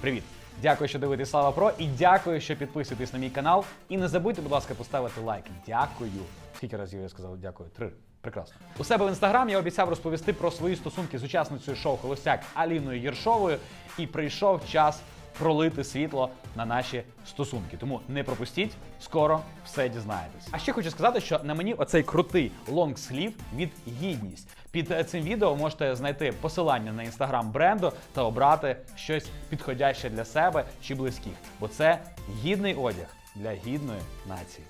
Привіт! Дякую, що дивитесь Слава Про, і дякую, що підписуєтесь на мій канал. І не забудьте, будь ласка, поставити лайк. Дякую. Скільки разів я сказав дякую? Три. Прекрасно. У себе в інстаграм я обіцяв розповісти про свої стосунки з учасницею шоу Холостяк Аліною Єршовою. І прийшов час пролити світло на наші стосунки. Тому не пропустіть, скоро все дізнаєтесь. А ще хочу сказати, що на мені оцей крутий лонгслів від гідність. Під е, цим відео можете знайти посилання на інстаграм бренду та обрати щось підходяще для себе чи близьких, бо це гідний одяг для гідної нації.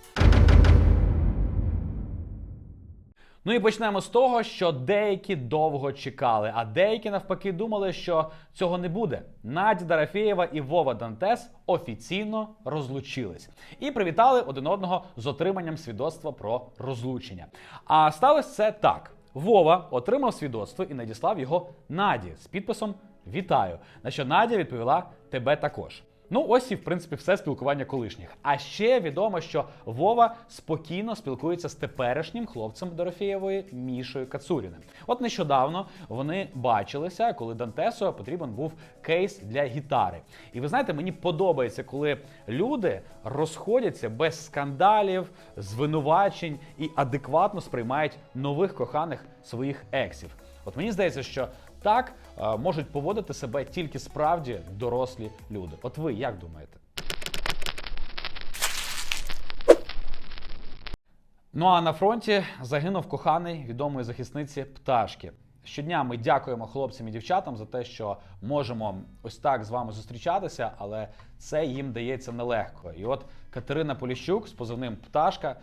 Ну і почнемо з того, що деякі довго чекали, а деякі навпаки думали, що цього не буде. Надя Дарафєєва і Вова Дантес офіційно розлучились і привітали один одного з отриманням свідоцтва про розлучення. А сталося це так: Вова отримав свідоцтво і надіслав його Наді з підписом Вітаю. На що Надя відповіла тебе також. Ну, ось і в принципі все спілкування колишніх. А ще відомо, що Вова спокійно спілкується з теперішнім хлопцем Дорофєєвої Мішою Кацуріним. От нещодавно вони бачилися, коли Дантесу потрібен був кейс для гітари. І ви знаєте, мені подобається, коли люди розходяться без скандалів, звинувачень і адекватно сприймають нових коханих своїх ексів. От мені здається, що так можуть поводити себе тільки справді дорослі люди. От ви як думаєте? Ну а на фронті загинув коханий відомої захисниці пташки. Щодня ми дякуємо хлопцям і дівчатам за те, що можемо ось так з вами зустрічатися, але це їм дається нелегко. І от Катерина Поліщук з позивним Пташка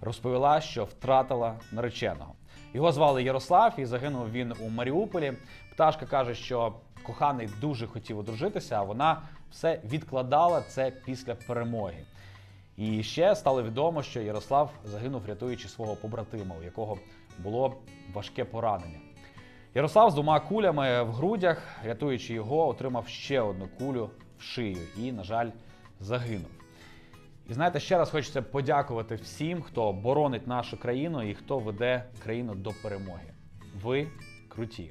розповіла, що втратила нареченого. Його звали Ярослав, і загинув він у Маріуполі. Пташка каже, що коханий дуже хотів одружитися, а вона все відкладала це після перемоги. І ще стало відомо, що Ярослав загинув, рятуючи свого побратима, у якого було важке поранення. Ярослав з двома кулями в грудях, рятуючи його, отримав ще одну кулю в шию і, на жаль, загинув. І знаєте, ще раз хочеться подякувати всім, хто боронить нашу країну і хто веде країну до перемоги. Ви круті.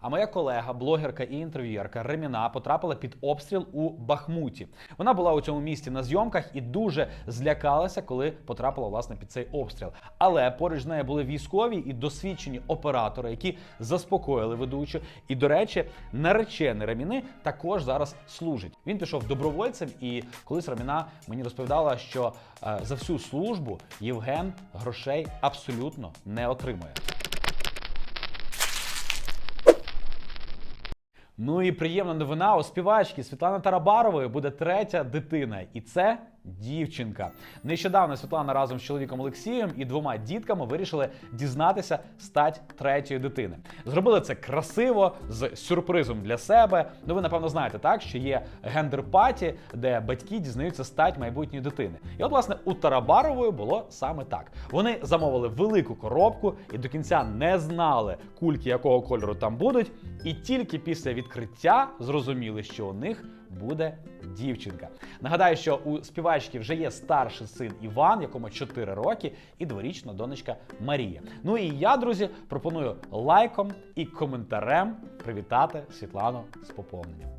А моя колега, блогерка і інтерв'юерка Реміна потрапила під обстріл у Бахмуті. Вона була у цьому місті на зйомках і дуже злякалася, коли потрапила власне під цей обстріл. Але поруч з нею були військові і досвідчені оператори, які заспокоїли ведучу. І, до речі, наречений Реміни також зараз служить. Він пішов добровольцем, і колись Реміна мені розповідала, що е, за всю службу Євген грошей абсолютно не отримує. Ну і приємна новина. У співачки Світлани Тарабарової буде третя дитина, і це дівчинка. Нещодавно Світлана разом з чоловіком Олексієм і двома дітками вирішили дізнатися стать третьої дитини. Зробили це красиво з сюрпризом для себе. Ну ви напевно знаєте, так що є гендер-паті, де батьки дізнаються стать майбутньої дитини. І от, власне, у Тарабарової було саме так. Вони замовили велику коробку і до кінця не знали кульки, якого кольору там будуть. І тільки після відкриття зрозуміли, що у них буде дівчинка. Нагадаю, що у співачки вже є старший син Іван, якому 4 роки, і дворічна донечка Марія. Ну і я, друзі, пропоную лайком і коментарем привітати Світлану з поповненням.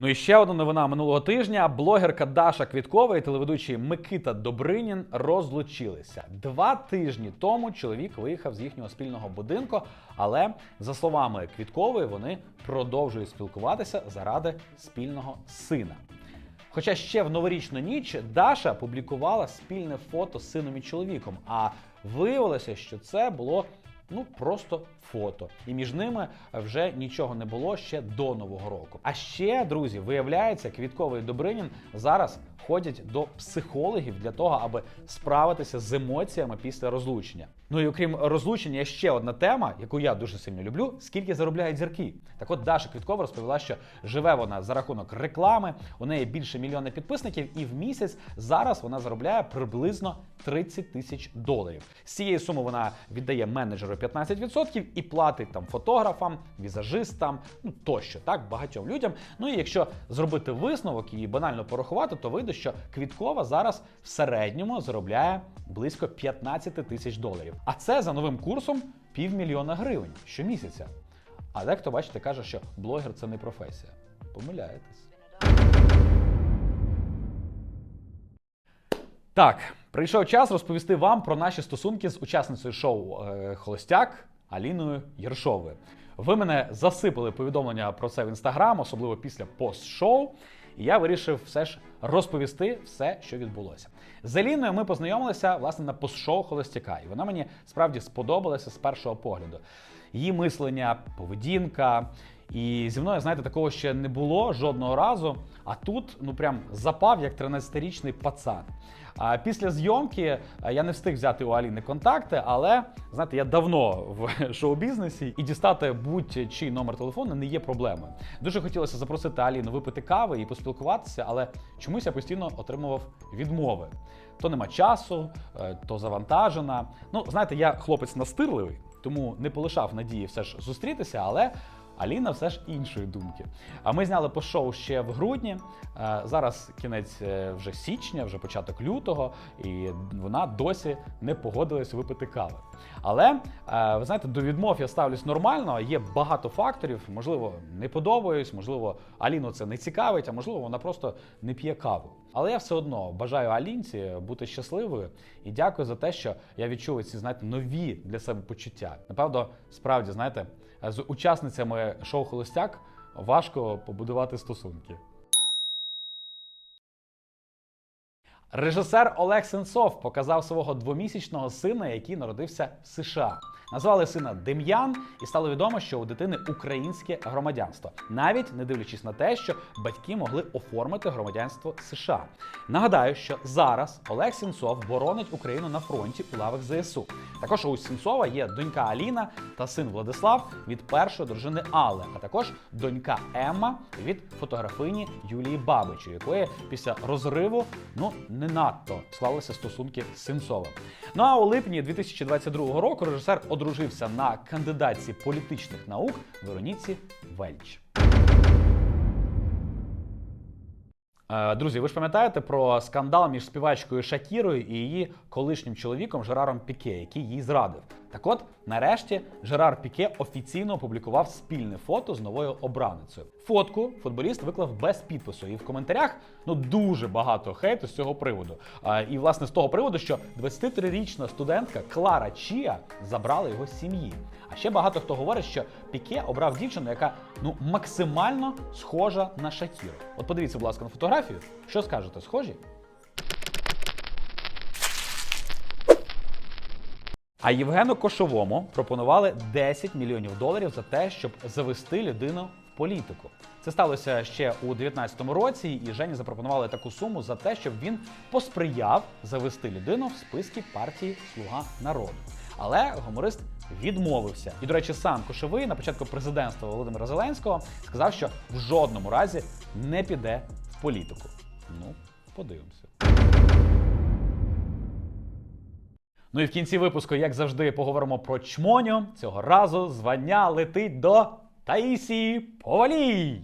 Ну і ще одна новина минулого тижня. Блогерка Даша Квіткова і телеведучий Микита Добринін розлучилися. Два тижні тому чоловік виїхав з їхнього спільного будинку, але за словами Квіткової, вони продовжують спілкуватися заради спільного сина. Хоча ще в новорічну ніч Даша публікувала спільне фото з сином і чоловіком, а виявилося, що це було ну просто фото. І між ними вже нічого не було ще до нового року. А ще, друзі, виявляється, Квітковий Добринін зараз ходять до психологів для того, аби справитися з емоціями після розлучення. Ну і окрім розлучення, є ще одна тема, яку я дуже сильно люблю: скільки заробляють зірки. Так от Даша Квіткова розповіла, що живе вона за рахунок реклами. У неї більше мільйона підписників, і в місяць зараз вона заробляє приблизно 30 тисяч доларів. З цієї суми вона віддає менеджеру 15% і платить там фотографам, візажистам, ну тощо, так багатьом людям. Ну і якщо зробити висновок і банально порахувати, то вийде, що Квіткова зараз в середньому заробляє близько 15 тисяч доларів. А це за новим курсом півмільйона гривень щомісяця. А дехто, бачите, каже, що блогер це не професія. Помиляєтесь. Так, прийшов час розповісти вам про наші стосунки з учасницею шоу е, Холостяк Аліною Єршовою. Ви мене засипали повідомлення про це в інстаграм, особливо після пост-шоу. І я вирішив все ж розповісти все, що відбулося. З Аліною ми познайомилися власне на пост-шоу Холостяка, і вона мені справді сподобалася з першого погляду. Її мислення, поведінка. І зі мною, знаєте, такого ще не було жодного разу. А тут, ну прям запав як 13-річний пацан. А після зйомки е, я не встиг взяти у Аліни контакти, але знаєте, я давно в шоу-бізнесі і дістати будь-чий номер телефону не є проблемою. Дуже хотілося запросити Аліну випити кави і поспілкуватися, але чомусь я постійно отримував відмови. То нема часу, е, то завантажена. Ну, знаєте, я хлопець настирливий, тому не полишав надії все ж зустрітися, але. Аліна все ж іншої думки. А ми зняли по шоу ще в грудні. Е, Зараз кінець е, вже січня, вже початок лютого, і вона досі не погодилась випити кави. Але е, ви знаєте, до відмов я ставлюсь нормально. Є багато факторів. Можливо, не подобаюсь, можливо, Аліну це не цікавить, а можливо, вона просто не п'є каву. Але я все одно бажаю Алінці бути щасливою і дякую за те, що я відчув ці знаєте, нові для себе почуття. Напевно, справді знаєте, з учасницями шоу Холостяк важко побудувати стосунки. Режисер Олег Сенцов показав свого двомісячного сина, який народився в США. Назвали сина Дем'ян, і стало відомо, що у дитини українське громадянство, навіть не дивлячись на те, що батьки могли оформити громадянство США. Нагадаю, що зараз Олег Сенцов боронить Україну на фронті у лавах ЗСУ. Також у Сенцова є донька Аліна та син Владислав від першої дружини Алли, а також донька Емма від фотографині Юлії Бабич, у якої після розриву ну не надто склалися стосунки з Сенцовим. Ну а у липні 2022 року режисер одружився на кандидатці політичних наук Вероніці Вельч. Друзі, ви ж пам'ятаєте про скандал між співачкою Шакірою і її колишнім чоловіком Жераром Піке, який їй зрадив. Так от, нарешті, Жерар Піке офіційно опублікував спільне фото з новою обраницею. Фотку футболіст виклав без підпису, і в коментарях ну дуже багато хейту з цього приводу. А, і власне з того приводу, що 23-річна студентка Клара Чія забрала його з сім'ї. А ще багато хто говорить, що Піке обрав дівчину, яка ну максимально схожа на Шакіру. От подивіться, будь ласка, на фотографію. Що скажете, схожі? А Євгену Кошовому пропонували 10 мільйонів доларів за те, щоб завести людину в політику. Це сталося ще у 2019 році, і Жені запропонували таку суму за те, щоб він посприяв завести людину в списки партії Слуга народу. Але гуморист відмовився. І, до речі, сам Кошовий на початку президентства Володимира Зеленського сказав, що в жодному разі не піде політику. Ну, подивимося. Ну і в кінці випуску, як завжди, поговоримо про чмоню. Цього разу звання летить до Таїсії Повалій.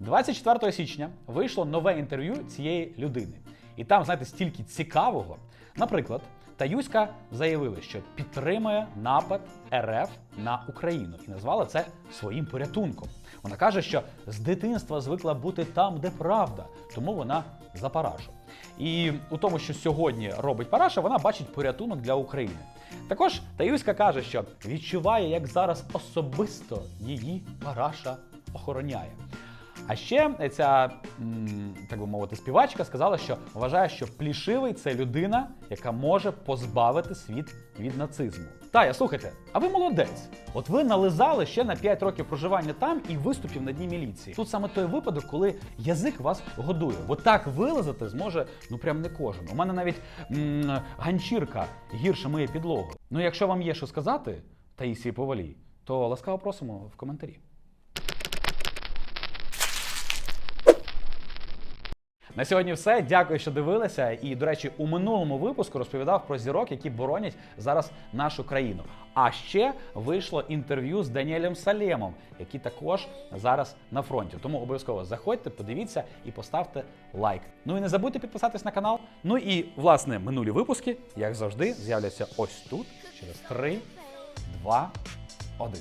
24 січня вийшло нове інтерв'ю цієї людини. І там, знаєте, стільки цікавого. Наприклад, Таюська заявила, що підтримує напад РФ на Україну і назвала це своїм порятунком. Вона каже, що з дитинства звикла бути там, де правда, тому вона за Парашу. І у тому, що сьогодні робить Параша, вона бачить порятунок для України. Також Таюська каже, що відчуває, як зараз особисто її Параша охороняє. А ще ця, так би мовити, співачка сказала, що вважає, що плішивий це людина, яка може позбавити світ від нацизму. Тая, слухайте, а ви молодець. От ви нализали ще на 5 років проживання там і виступів на дні міліції. Тут саме той випадок, коли язик вас годує. Бо так вилазити зможе ну прям не кожен. У мене навіть м, ганчірка гірше миє підлогу. Ну, якщо вам є що сказати, Таїсії Повалій, то ласкаво просимо в коментарі. На сьогодні все. Дякую, що дивилися. І, до речі, у минулому випуску розповідав про зірок, які боронять зараз нашу країну. А ще вийшло інтерв'ю з Даніелем Салємом, який також зараз на фронті. Тому обов'язково заходьте, подивіться і поставте лайк. Ну і не забудьте підписатись на канал. Ну і власне минулі випуски, як завжди, з'являться ось тут через 3, 2, 1.